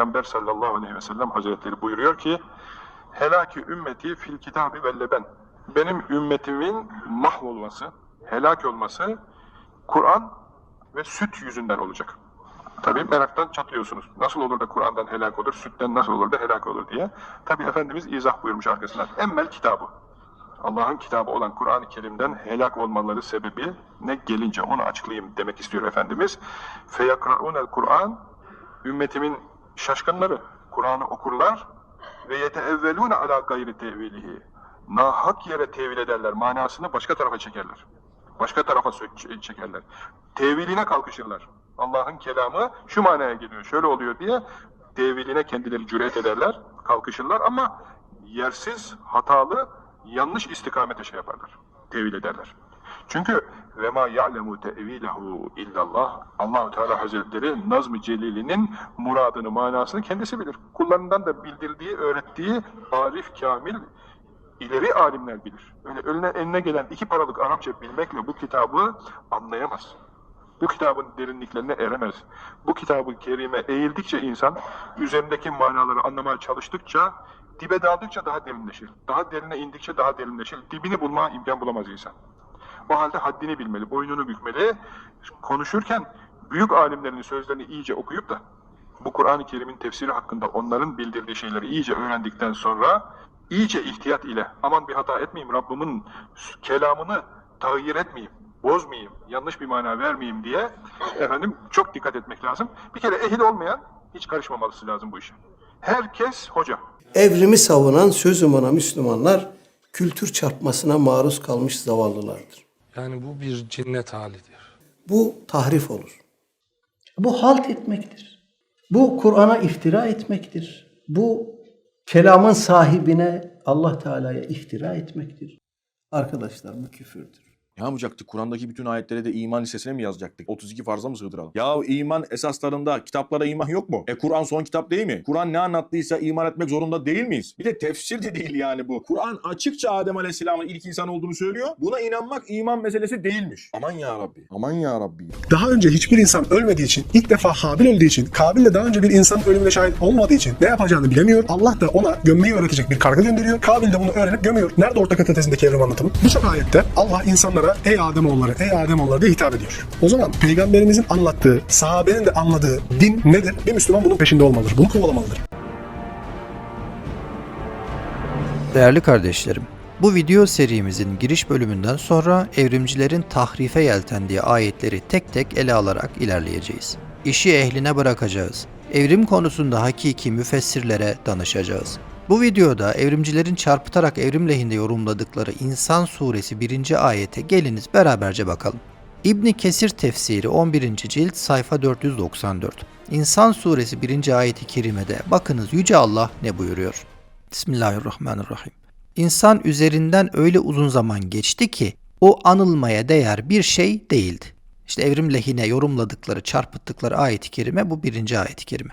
Peygamber sallallahu aleyhi ve sellem hazretleri buyuruyor ki helaki ümmeti fil kitabı ve leben benim ümmetimin mahvolması, helak olması Kur'an ve süt yüzünden olacak. Tabii meraktan çatlıyorsunuz. Nasıl olur da Kur'an'dan helak olur, sütten nasıl olur da helak olur diye. Tabii Efendimiz izah buyurmuş arkasından. Emmel kitabı. Allah'ın kitabı olan Kur'an-ı Kerim'den helak olmaları sebebi ne gelince onu açıklayayım demek istiyor Efendimiz. Feyakraunel Kur'an ümmetimin şaşkınları Kur'an'ı okurlar ve yeteevvelûne ala gayri tevilihi. Nahak yere tevil ederler, manasını başka tarafa çekerler. Başka tarafa çekerler. Teviline kalkışırlar. Allah'ın kelamı şu manaya geliyor, şöyle oluyor diye teviline kendileri cüret ederler, kalkışırlar ama yersiz, hatalı, yanlış istikamete şey yaparlar, tevil ederler. Çünkü ve ma ya'lemu tevilehu illallah. Allahu Teala Hazretleri Nazm-ı Celili'nin muradını, manasını kendisi bilir. Kullarından da bildirdiği, öğrettiği arif, kamil, ileri alimler bilir. Öyle önüne, eline gelen iki paralık Arapça bilmekle bu kitabı anlayamaz. Bu kitabın derinliklerine eremez. Bu kitabı kerime eğildikçe insan, üzerindeki manaları anlamaya çalıştıkça, dibe daldıkça daha derinleşir. Daha derine indikçe daha derinleşir. Dibini bulmaya imkan bulamaz insan. O halde haddini bilmeli, boynunu bükmeli. Konuşurken büyük alimlerin sözlerini iyice okuyup da bu Kur'an-ı Kerim'in tefsiri hakkında onların bildirdiği şeyleri iyice öğrendikten sonra iyice ihtiyat ile aman bir hata etmeyeyim Rabbimin kelamını tağyir etmeyeyim, bozmayayım, yanlış bir mana vermeyeyim diye efendim çok dikkat etmek lazım. Bir kere ehil olmayan hiç karışmaması lazım bu işe. Herkes hoca. Evrimi savunan sözüm Müslümanlar kültür çarpmasına maruz kalmış zavallılardır. Yani bu bir cennet halidir. Bu tahrif olur. Bu halt etmektir. Bu Kur'an'a iftira etmektir. Bu kelamın sahibine Allah Teala'ya iftira etmektir. Arkadaşlar bu küfürdür. Ne yapacaktık? Kur'an'daki bütün ayetlere de iman listesine mi yazacaktık? 32 farza mı sığdıralım? Ya iman esaslarında kitaplara iman yok mu? E Kur'an son kitap değil mi? Kur'an ne anlattıysa iman etmek zorunda değil miyiz? Bir de tefsir de değil yani bu. Kur'an açıkça Adem Aleyhisselam'ın ilk insan olduğunu söylüyor. Buna inanmak iman meselesi değilmiş. Aman ya Rabbi. Aman ya Rabbi. Daha önce hiçbir insan ölmediği için, ilk defa Habil öldüğü için, Kabil de daha önce bir insanın ölümüne şahit olmadığı için ne yapacağını bilemiyor. Allah da ona gömmeyi öğretecek bir karga gönderiyor. Kabil de bunu öğrenip gömüyor. Nerede ortak ötetesindeki evrim anlatımı? Birçok ayette Allah insanlara ey Ademoğulları, ey Ademoğulları diye hitap ediyor. O zaman peygamberimizin anlattığı, sahabenin de anladığı din nedir? Bir Müslüman bunun peşinde olmalıdır. Bunu kovalamalıdır. Değerli kardeşlerim, bu video serimizin giriş bölümünden sonra evrimcilerin tahrife yeltendiği ayetleri tek tek ele alarak ilerleyeceğiz. İşi ehline bırakacağız. Evrim konusunda hakiki müfessirlere danışacağız. Bu videoda evrimcilerin çarpıtarak evrim lehinde yorumladıkları İnsan suresi 1. ayete geliniz beraberce bakalım. İbni Kesir tefsiri 11. cilt sayfa 494. İnsan suresi 1. ayeti kerimede bakınız Yüce Allah ne buyuruyor? Bismillahirrahmanirrahim. İnsan üzerinden öyle uzun zaman geçti ki o anılmaya değer bir şey değildi. İşte evrim lehine yorumladıkları, çarpıttıkları ayet-i kerime bu birinci ayet-i kerime.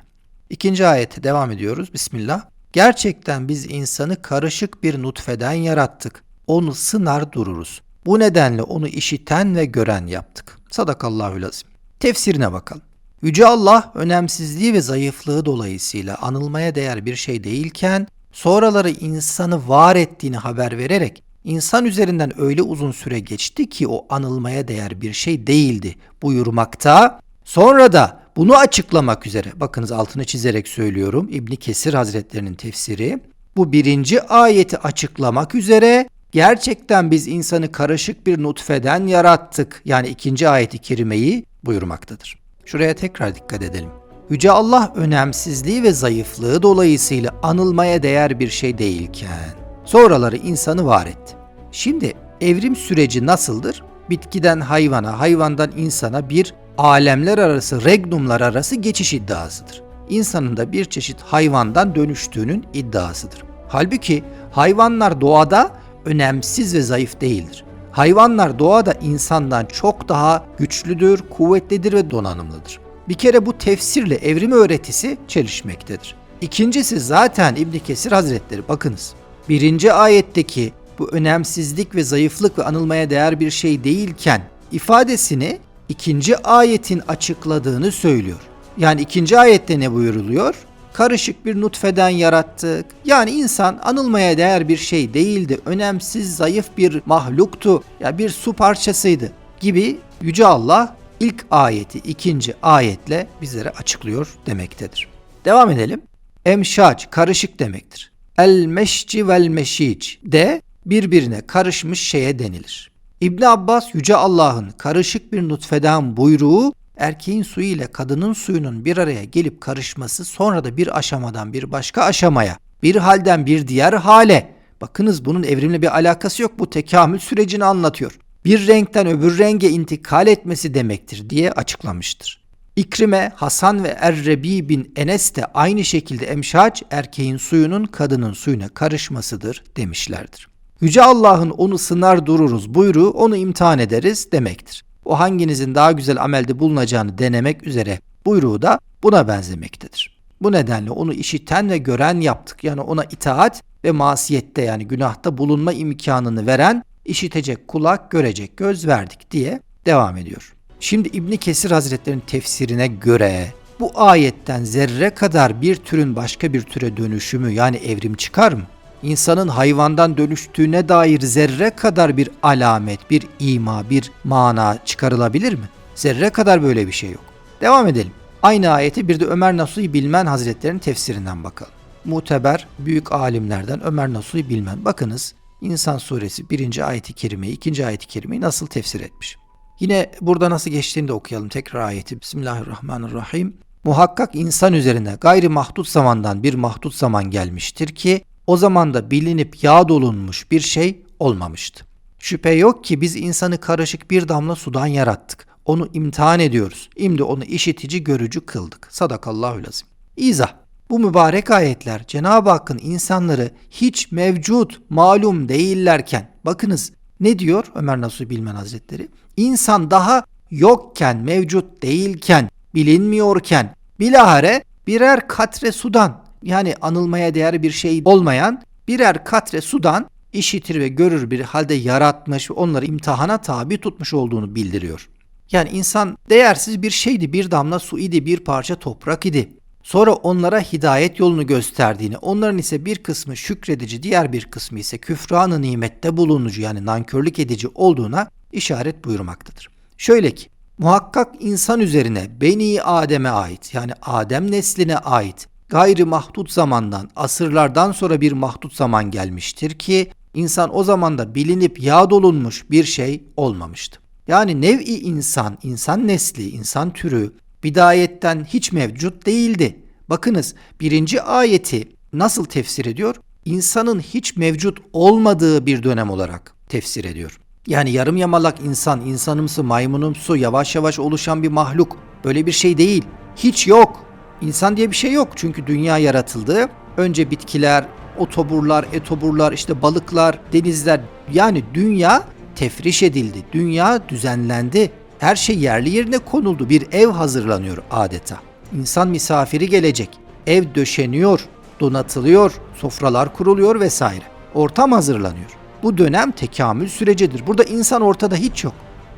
İkinci ayete devam ediyoruz. Bismillah. Gerçekten biz insanı karışık bir nutfeden yarattık. Onu sınar dururuz. Bu nedenle onu işiten ve gören yaptık. Sadakallahül azim. Tefsirine bakalım. Yüce Allah önemsizliği ve zayıflığı dolayısıyla anılmaya değer bir şey değilken sonraları insanı var ettiğini haber vererek insan üzerinden öyle uzun süre geçti ki o anılmaya değer bir şey değildi buyurmakta. Sonra da bunu açıklamak üzere bakınız altını çizerek söylüyorum İbni Kesir Hazretlerinin tefsiri bu birinci ayeti açıklamak üzere gerçekten biz insanı karışık bir nutfeden yarattık yani ikinci ayeti kerimeyi buyurmaktadır. Şuraya tekrar dikkat edelim. Yüce Allah önemsizliği ve zayıflığı dolayısıyla anılmaya değer bir şey değilken sonraları insanı var etti. Şimdi evrim süreci nasıldır? Bitkiden hayvana, hayvandan insana bir alemler arası, regnumlar arası geçiş iddiasıdır. İnsanın da bir çeşit hayvandan dönüştüğünün iddiasıdır. Halbuki hayvanlar doğada önemsiz ve zayıf değildir. Hayvanlar doğada insandan çok daha güçlüdür, kuvvetlidir ve donanımlıdır. Bir kere bu tefsirle evrim öğretisi çelişmektedir. İkincisi zaten İbn Kesir Hazretleri bakınız. Birinci ayetteki bu önemsizlik ve zayıflık ve anılmaya değer bir şey değilken ifadesini ikinci ayetin açıkladığını söylüyor. Yani ikinci ayette ne buyuruluyor? karışık bir nutfeden yarattık. Yani insan anılmaya değer bir şey değildi. Önemsiz, zayıf bir mahluktu. Ya bir su parçasıydı gibi Yüce Allah ilk ayeti ikinci ayetle bizlere açıklıyor demektedir. Devam edelim. Emşaç karışık demektir. El meşci vel meşic de birbirine karışmış şeye denilir. İbn Abbas Yüce Allah'ın karışık bir nutfeden buyruğu erkeğin suyu ile kadının suyunun bir araya gelip karışması sonra da bir aşamadan bir başka aşamaya, bir halden bir diğer hale. Bakınız bunun evrimle bir alakası yok. Bu tekamül sürecini anlatıyor. Bir renkten öbür renge intikal etmesi demektir diye açıklamıştır. İkrime, Hasan ve Errebi bin Enes de aynı şekilde emşaç erkeğin suyunun kadının suyuna karışmasıdır demişlerdir. Yüce Allah'ın onu sınar dururuz buyruğu onu imtihan ederiz demektir. O hanginizin daha güzel amelde bulunacağını denemek üzere buyruğu da buna benzemektedir. Bu nedenle onu işiten ve gören yaptık. Yani ona itaat ve masiyette yani günahta bulunma imkanını veren işitecek kulak, görecek göz verdik diye devam ediyor. Şimdi İbni Kesir Hazretleri'nin tefsirine göre bu ayetten zerre kadar bir türün başka bir türe dönüşümü yani evrim çıkar mı? İnsanın hayvandan dönüştüğüne dair zerre kadar bir alamet, bir ima, bir mana çıkarılabilir mi? Zerre kadar böyle bir şey yok. Devam edelim. Aynı ayeti bir de Ömer Nasuhi Bilmen Hazretleri'nin tefsirinden bakalım. Muteber büyük alimlerden Ömer Nasuhi Bilmen. Bakınız İnsan suresi 1. ayeti kerimeyi, 2. ayeti kerimeyi nasıl tefsir etmiş. Yine burada nasıl geçtiğini de okuyalım tekrar ayeti. Bismillahirrahmanirrahim. Muhakkak insan üzerine gayri mahdut zamandan bir mahdut zaman gelmiştir ki o zaman da bilinip yağ dolunmuş bir şey olmamıştı. Şüphe yok ki biz insanı karışık bir damla sudan yarattık. Onu imtihan ediyoruz. Şimdi onu işitici görücü kıldık. Sadakallahü lazim. İzah. Bu mübarek ayetler Cenab-ı Hakk'ın insanları hiç mevcut, malum değillerken bakınız ne diyor Ömer Nasuhi Bilmen Hazretleri? İnsan daha yokken, mevcut değilken, bilinmiyorken bilahare birer katre sudan yani anılmaya değer bir şey olmayan birer katre sudan işitir ve görür bir halde yaratmış ve onları imtihana tabi tutmuş olduğunu bildiriyor. Yani insan değersiz bir şeydi, bir damla su idi, bir parça toprak idi. Sonra onlara hidayet yolunu gösterdiğini, onların ise bir kısmı şükredici, diğer bir kısmı ise küfranı nimette bulunucu yani nankörlük edici olduğuna işaret buyurmaktadır. Şöyle ki, muhakkak insan üzerine Beni Adem'e ait yani Adem nesline ait gayri mahdut zamandan, asırlardan sonra bir mahdut zaman gelmiştir ki insan o zamanda bilinip yağ dolunmuş bir şey olmamıştı. Yani nev'i insan, insan nesli, insan türü bidayetten hiç mevcut değildi. Bakınız birinci ayeti nasıl tefsir ediyor? İnsanın hiç mevcut olmadığı bir dönem olarak tefsir ediyor. Yani yarım yamalak insan, insanımsı, maymunumsu, yavaş yavaş oluşan bir mahluk. Böyle bir şey değil. Hiç yok. İnsan diye bir şey yok. Çünkü dünya yaratıldı. Önce bitkiler, otoburlar, etoburlar, işte balıklar, denizler. Yani dünya tefriş edildi. Dünya düzenlendi. Her şey yerli yerine konuldu. Bir ev hazırlanıyor adeta. İnsan misafiri gelecek. Ev döşeniyor, donatılıyor, sofralar kuruluyor vesaire. Ortam hazırlanıyor. Bu dönem tekamül sürecidir. Burada insan ortada hiç yok.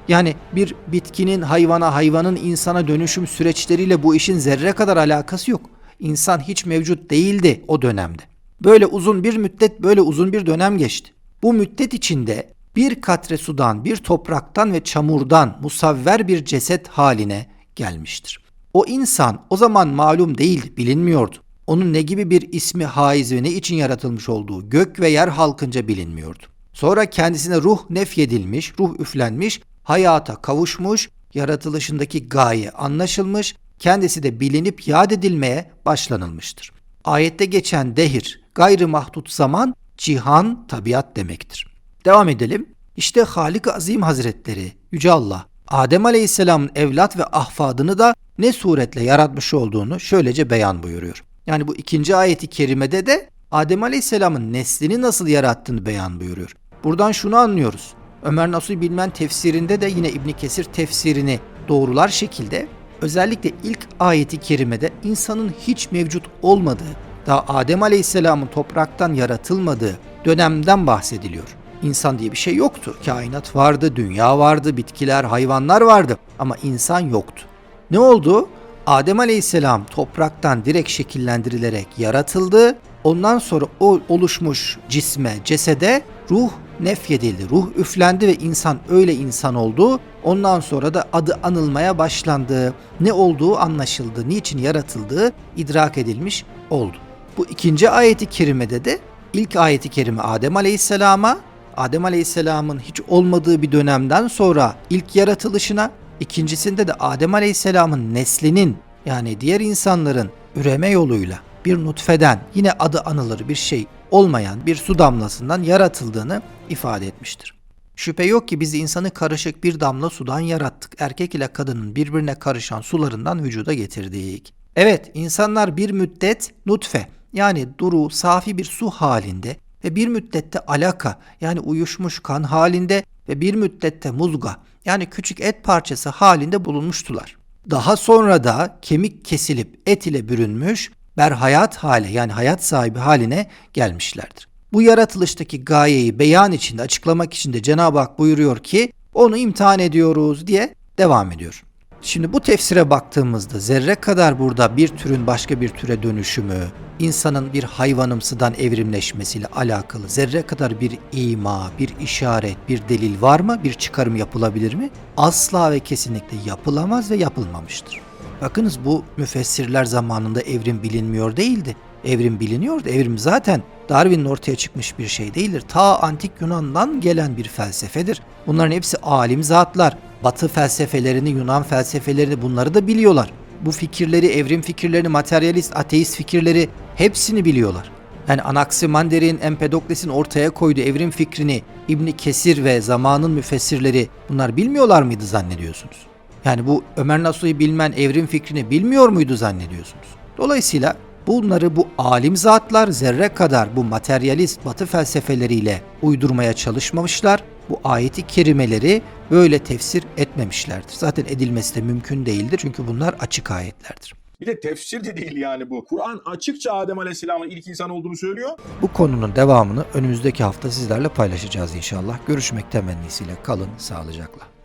Yani bir bitkinin hayvana, hayvanın insana dönüşüm süreçleriyle bu işin zerre kadar alakası yok. İnsan hiç mevcut değildi o dönemde. Böyle uzun bir müddet, böyle uzun bir dönem geçti. Bu müddet içinde bir katre sudan, bir topraktan ve çamurdan musavver bir ceset haline gelmiştir. O insan o zaman malum değildi, bilinmiyordu. Onun ne gibi bir ismi haiz ve ne için yaratılmış olduğu gök ve yer halkınca bilinmiyordu. Sonra kendisine ruh nefyedilmiş, ruh üflenmiş, hayata kavuşmuş, yaratılışındaki gaye anlaşılmış, kendisi de bilinip yad edilmeye başlanılmıştır. Ayette geçen dehir, gayrı mahdut zaman, cihan, tabiat demektir. Devam edelim. İşte Halik Azim Hazretleri, Yüce Allah, Adem Aleyhisselam'ın evlat ve ahfadını da ne suretle yaratmış olduğunu şöylece beyan buyuruyor. Yani bu ikinci ayeti kerimede de Adem Aleyhisselam'ın neslini nasıl yarattığını beyan buyuruyor. Buradan şunu anlıyoruz. Ömer Nasuhi Bilmen tefsirinde de yine İbni Kesir tefsirini doğrular şekilde özellikle ilk ayeti kerimede insanın hiç mevcut olmadığı, daha Adem Aleyhisselam'ın topraktan yaratılmadığı dönemden bahsediliyor. İnsan diye bir şey yoktu. Kainat vardı, dünya vardı, bitkiler, hayvanlar vardı ama insan yoktu. Ne oldu? Adem Aleyhisselam topraktan direkt şekillendirilerek yaratıldı. Ondan sonra o oluşmuş cisme, cesede ruh nefyedildi. Ruh üflendi ve insan öyle insan oldu. Ondan sonra da adı anılmaya başlandı. Ne olduğu anlaşıldı. Niçin yaratıldığı idrak edilmiş oldu. Bu ikinci ayeti kerimede de ilk ayeti kerime Adem Aleyhisselam'a Adem Aleyhisselam'ın hiç olmadığı bir dönemden sonra ilk yaratılışına, ikincisinde de Adem Aleyhisselam'ın neslinin yani diğer insanların üreme yoluyla bir nutfeden yine adı anılır bir şey olmayan bir su damlasından yaratıldığını ifade etmiştir. Şüphe yok ki biz insanı karışık bir damla sudan yarattık. Erkek ile kadının birbirine karışan sularından vücuda getirdik. Evet, insanlar bir müddet nutfe yani duru, safi bir su halinde ve bir müddette alaka yani uyuşmuş kan halinde ve bir müddette muzga yani küçük et parçası halinde bulunmuştular. Daha sonra da kemik kesilip et ile bürünmüş berhayat hale yani hayat sahibi haline gelmişlerdir. Bu yaratılıştaki gayeyi beyan içinde açıklamak için de Cenab-ı Hak buyuruyor ki onu imtihan ediyoruz diye devam ediyor. Şimdi bu tefsire baktığımızda zerre kadar burada bir türün başka bir türe dönüşümü, insanın bir hayvanımsıdan evrimleşmesiyle alakalı zerre kadar bir ima, bir işaret, bir delil var mı? Bir çıkarım yapılabilir mi? Asla ve kesinlikle yapılamaz ve yapılmamıştır. Bakınız bu müfessirler zamanında evrim bilinmiyor değildi. Evrim biliniyordu. Evrim zaten Darwin'in ortaya çıkmış bir şey değildir. Ta antik Yunan'dan gelen bir felsefedir. Bunların hepsi alim zatlar. Batı felsefelerini, Yunan felsefelerini bunları da biliyorlar. Bu fikirleri, evrim fikirlerini, materyalist, ateist fikirleri hepsini biliyorlar. Yani Anaximander'in, Empedokles'in ortaya koyduğu evrim fikrini İbni Kesir ve zamanın müfessirleri bunlar bilmiyorlar mıydı zannediyorsunuz? Yani bu Ömer Nasuhi bilmen evrim fikrini bilmiyor muydu zannediyorsunuz? Dolayısıyla bunları bu alim zatlar zerre kadar bu materyalist batı felsefeleriyle uydurmaya çalışmamışlar. Bu ayeti kerimeleri böyle tefsir etmemişlerdir. Zaten edilmesi de mümkün değildir çünkü bunlar açık ayetlerdir. Bir de tefsir de değil yani bu. Kur'an açıkça Adem Aleyhisselam'ın ilk insan olduğunu söylüyor. Bu konunun devamını önümüzdeki hafta sizlerle paylaşacağız inşallah. Görüşmek temennisiyle kalın sağlıcakla.